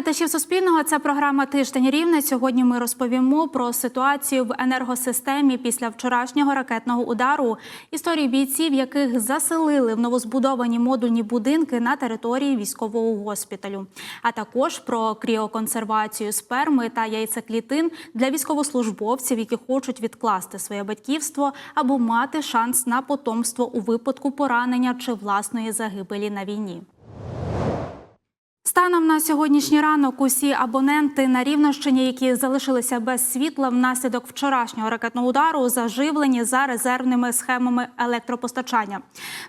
Глядачів Суспільного. Це програма Тиждень Рівне. Сьогодні ми розповімо про ситуацію в енергосистемі після вчорашнього ракетного удару, історії бійців, яких заселили в новозбудовані модульні будинки на території військового госпіталю, а також про кріоконсервацію сперми та яйцеклітин для військовослужбовців, які хочуть відкласти своє батьківство або мати шанс на потомство у випадку поранення чи власної загибелі на війні. Станом на сьогоднішній ранок усі абоненти на Рівненщині, які залишилися без світла внаслідок вчорашнього ракетного удару, заживлені за резервними схемами електропостачання.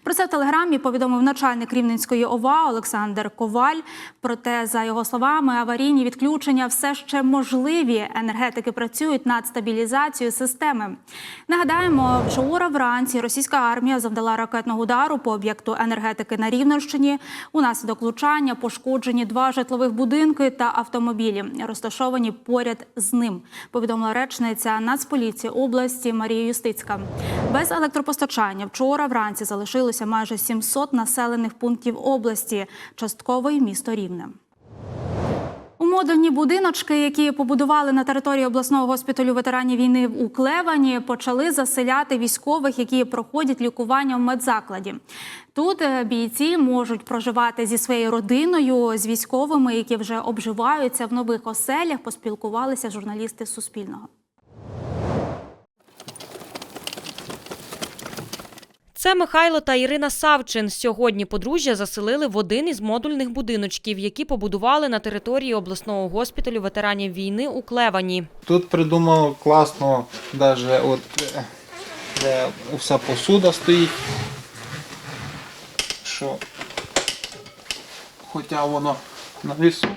Про це в телеграмі повідомив начальник Рівненської ОВА Олександр Коваль. Проте, за його словами, аварійні відключення все ще можливі. Енергетики працюють над стабілізацією системи. Нагадаємо, вчора вранці російська армія завдала ракетного удару по об'єкту енергетики на Рівненщині. Унаслідок влучання пошкоджені два житлових будинки та автомобілі, розташовані поряд з ним. Повідомила речниця Нацполіції області Марія Юстицька. Без електропостачання вчора вранці залишилося майже 700 населених пунктів області, частково й місто Рівне. У модульні будиночки, які побудували на території обласного госпіталю ветеранів війни у Клевані, почали заселяти військових, які проходять лікування в медзакладі. Тут е, бійці можуть проживати зі своєю родиною, з військовими, які вже обживаються в нових оселях. Поспілкувалися журналісти Суспільного. Це Михайло та Ірина Савчин. Сьогодні подружжя заселили в один із модульних будиночків, які побудували на території обласного госпіталю ветеранів війни у Клевані. Тут придумав класно, даже от де вся посуда стоїть. Що хоча воно на вісу,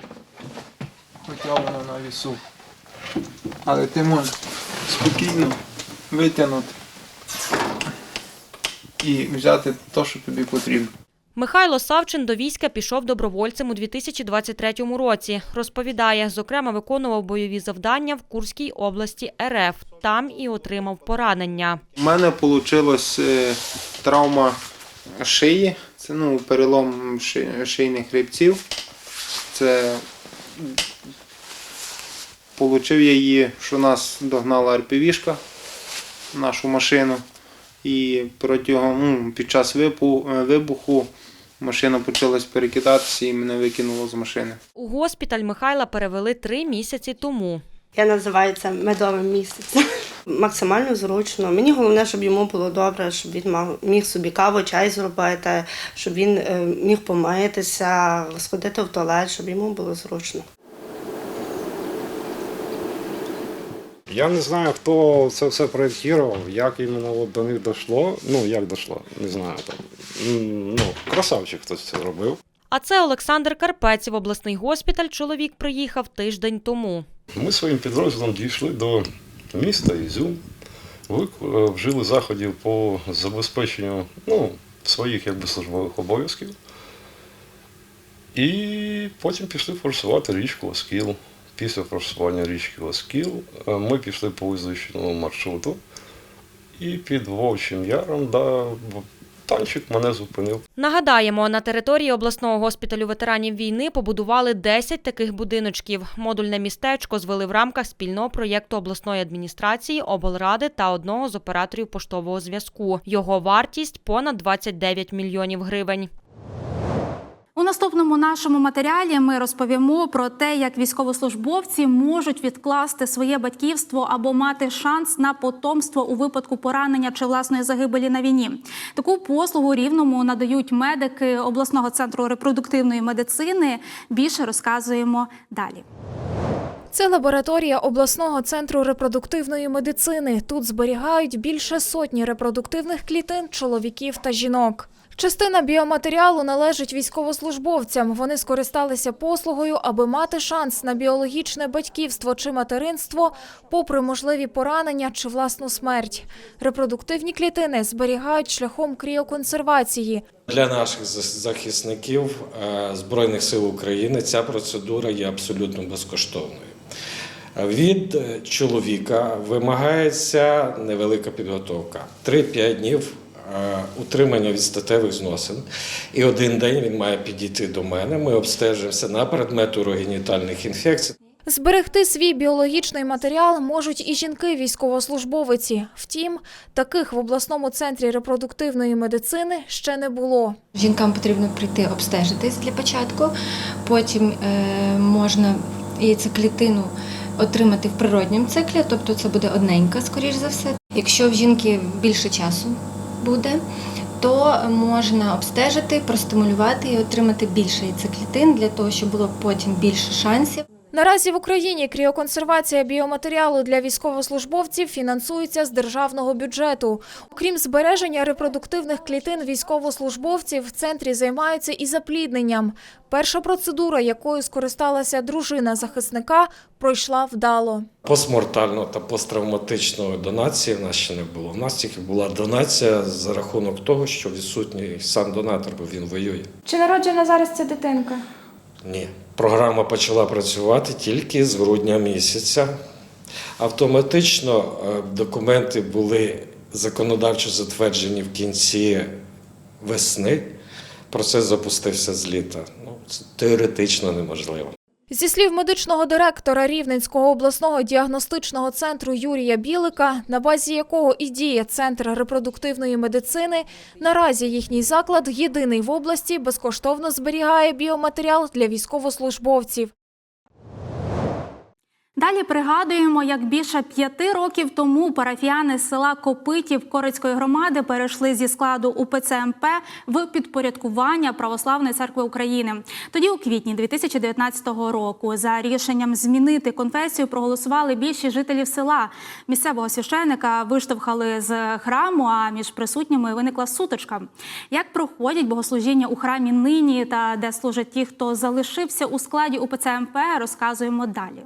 хоча воно на вісу. Але ти можеш спокійно витягнути і взяти те, що тобі потрібно. Михайло Савчин до війська пішов добровольцем у 2023 році. Розповідає, зокрема, виконував бойові завдання в Курській області РФ. Там і отримав поранення. У мене вийшла травма шиї, це ну, перелом шийних хребців. Це Получив я її, що нас догнала РПВшка, нашу машину. І протягом ну, під час випу- е, вибуху машина почалась перекидатися і мене викинуло з машини. У госпіталь Михайла перевели три місяці тому. Я називаю це медовим місяцем. Максимально зручно. Мені головне, щоб йому було добре, щоб він міг собі каву, чай зробити, щоб він е, міг помитися, сходити в туалет, щоб йому було зручно. Я не знаю, хто це все проєктував, як іменно от до них дійшло. Ну, як дійшло, не знаю. Там. Ну, красавчик хтось це зробив. А це Олександр Карпець. В обласний госпіталь чоловік приїхав тиждень тому. Ми своїм підрозділом дійшли до міста Ізюм, е, вжили заходів по забезпеченню ну, своїх якби, службових обов'язків. І потім пішли форсувати річку Оскіл. Після форсування річки Оскіл е, ми пішли по визначеному маршруту. І під Вовчим Яром да, танчик мене зупинив. Нагадаємо, на території обласного госпіталю ветеранів війни побудували 10 таких будиночків. Модульне містечко звели в рамках спільного проєкту обласної адміністрації, облради та одного з операторів поштового зв'язку. Його вартість понад 29 мільйонів гривень. У наступному нашому матеріалі ми розповімо про те, як військовослужбовці можуть відкласти своє батьківство або мати шанс на потомство у випадку поранення чи власної загибелі на війні. Таку послугу рівному надають медики обласного центру репродуктивної медицини. Більше розказуємо далі. Це лабораторія обласного центру репродуктивної медицини. Тут зберігають більше сотні репродуктивних клітин чоловіків та жінок. Частина біоматеріалу належить військовослужбовцям. Вони скористалися послугою, аби мати шанс на біологічне батьківство чи материнство, попри можливі поранення чи власну смерть. Репродуктивні клітини зберігають шляхом кріоконсервації. Для наших захисників е, Збройних сил України ця процедура є абсолютно безкоштовною. Від е, чоловіка вимагається невелика підготовка. 3-5 днів утримання від статевих зносин. І один день він має підійти до мене. Ми обстежуємося на предмет урогенітальних інфекцій. Зберегти свій біологічний матеріал можуть і жінки-військовослужбовиці. Втім, таких в обласному центрі репродуктивної медицини ще не було. Жінкам потрібно прийти обстежитись для початку, потім е, можна яйцеклітину отримати в природньому циклі, тобто це буде одненька, скоріш за все. Якщо в жінки більше часу буде, то можна обстежити, простимулювати і отримати більше яйцеклітин для того, щоб було потім більше шансів. Наразі в Україні кріоконсервація біоматеріалу для військовослужбовців фінансується з державного бюджету. Окрім збереження репродуктивних клітин військовослужбовців, в центрі займаються і заплідненням. Перша процедура, якою скористалася дружина захисника, пройшла вдало. Постмортального та посттравматичної донації в нас ще не було. У нас тільки була донація за рахунок того, що відсутній сам донатор, бо він воює. Чи народжена зараз ця дитинка? Ні. Програма почала працювати тільки з грудня місяця. Автоматично е, документи були законодавчо затверджені в кінці весни. Процес запустився з літа. Ну, це теоретично неможливо. Зі слів медичного директора Рівненського обласного діагностичного центру Юрія Білика, на базі якого і діє центр репродуктивної медицини, наразі їхній заклад єдиний в області безкоштовно зберігає біоматеріал для військовослужбовців. Далі пригадуємо, як більше п'яти років тому парафіяни села Копитів Корицької громади перейшли зі складу УПЦ МП в підпорядкування Православної церкви України. Тоді, у квітні 2019 року, за рішенням змінити конфесію проголосували більшість жителів села. Місцевого священика виштовхали з храму, а між присутніми виникла сутичка. Як проходять богослужіння у храмі нині та де служать ті, хто залишився у складі УПЦ МП, розказуємо далі.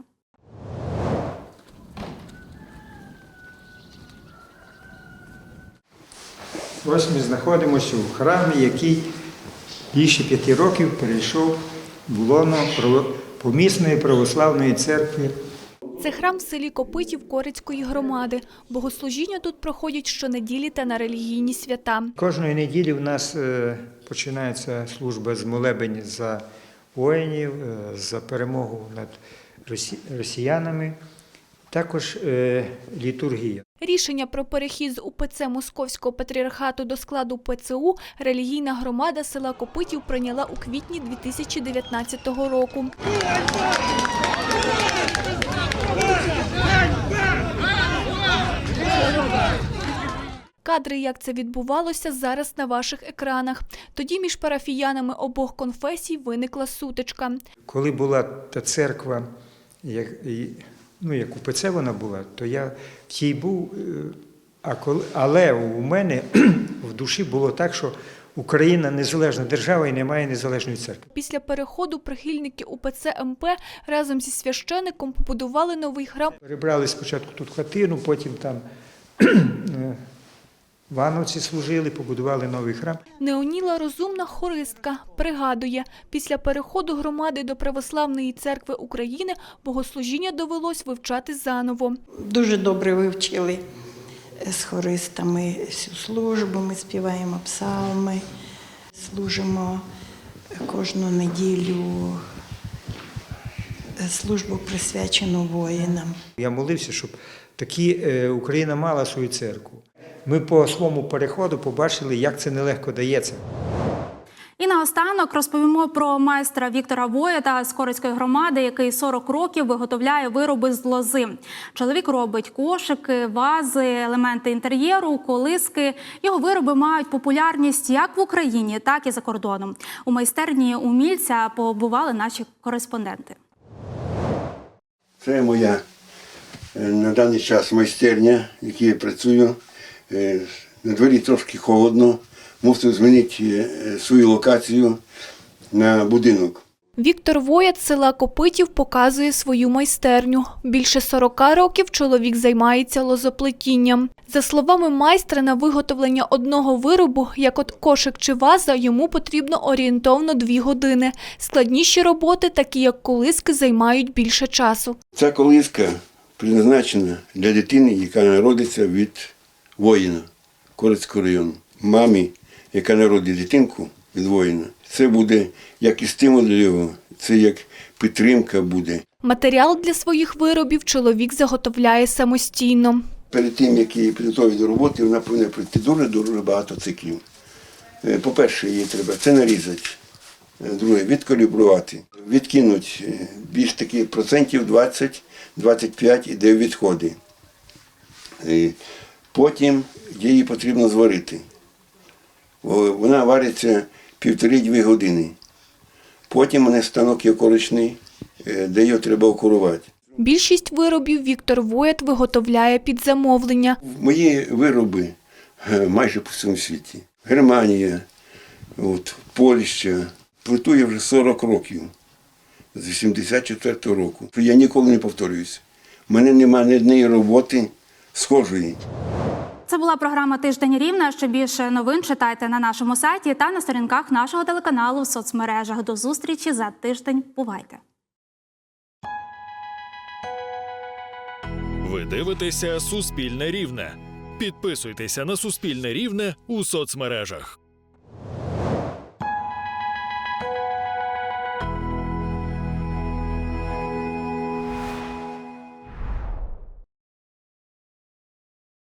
Ось ми знаходимося у храмі, який більше п'яти років перейшов в лоно помісної православної церкви. Це храм в селі Копитів Корицької громади. Богослужіння тут проходять щонеділі та на релігійні свята. Кожної неділі в нас е, починається служба з молебень за воїнів, е, за перемогу над росіянами, також е, літургія. Рішення про перехід з УПЦ Московського патріархату до складу ПЦУ релігійна громада села Копитів прийняла у квітні 2019 року. Кадри, як це відбувалося, зараз на ваших екранах. Тоді між парафіянами обох конфесій виникла сутичка. Коли була та церква, ну, як УПЦ вона була, то я в тій був. е, А коли, але у мене в душі було так, що Україна незалежна держава і немає незалежної церкви. Після переходу прихильники УПЦ МП разом зі священиком побудували новий храм Перебрали спочатку тут хатину, потім там е, вановці служили, побудували новий храм. Неоніла розумна хористка пригадує, після переходу громади до Православної церкви України богослужіння довелось вивчати заново. Дуже добре вивчили з хористами всю службу. Ми співаємо псалми, служимо кожну неділю службу присвячену воїнам. Я молився, щоб такі е, Україна мала свою церкву. Ми по своєму переходу побачили, як це нелегко дається. І наостанок розповімо про майстра Віктора Воєта з Корицької громади, який 40 років виготовляє вироби з лози. Чоловік робить кошики, вази, елементи інтер'єру, колиски. Його вироби мають популярність як в Україні, так і за кордоном. У майстерні умільця побували наші кореспонденти. Це моя е, на даний час майстерня, в якій я працюю. Е, На дворі трошки холодно, мусив змінити е, свою локацію на будинок. Віктор Воят з села Копитів показує свою майстерню. Більше 40 років чоловік займається лозоплетінням. За словами майстра, на виготовлення одного виробу, як от кошик чи ваза, йому потрібно орієнтовно 2 години. Складніші роботи, такі як колиски, займають більше часу. Ця колиска призначена для дитини, яка народиться від воїна Корицького району. Мамі, яка народить дитинку від воїна, це буде як і стимул для його, це як підтримка буде. Матеріал для своїх виробів чоловік заготовляє самостійно. Перед тим, як її підготовить до роботи, вона повинна пройти дуже дуже багато циклів. Е, По-перше, її треба це нарізати. Е, Друге, відкалібрувати, відкинути е, більш таки процентів 20-25 іде відходи. Потім її потрібно зварити. Вона вариться півтори-дві години. Потім у мене станок є коричний, е, де його треба окурувати. Більшість виробів Віктор Воят виготовляє під замовлення. Мої вироби е, майже по всьому світі. Германія, от, Польща. Плиту я вже 40 років, з 84-го року. Я ніколи не повторююся. У мене немає ні однієї роботи схожої. Це була програма Тиждень Рівне. Ще більше новин читайте на нашому сайті та на сторінках нашого телеканалу в соцмережах. До зустрічі за тиждень. Бувайте! Ви дивитеся Суспільне Рівне. Підписуйтеся на Суспільне Рівне у соцмережах.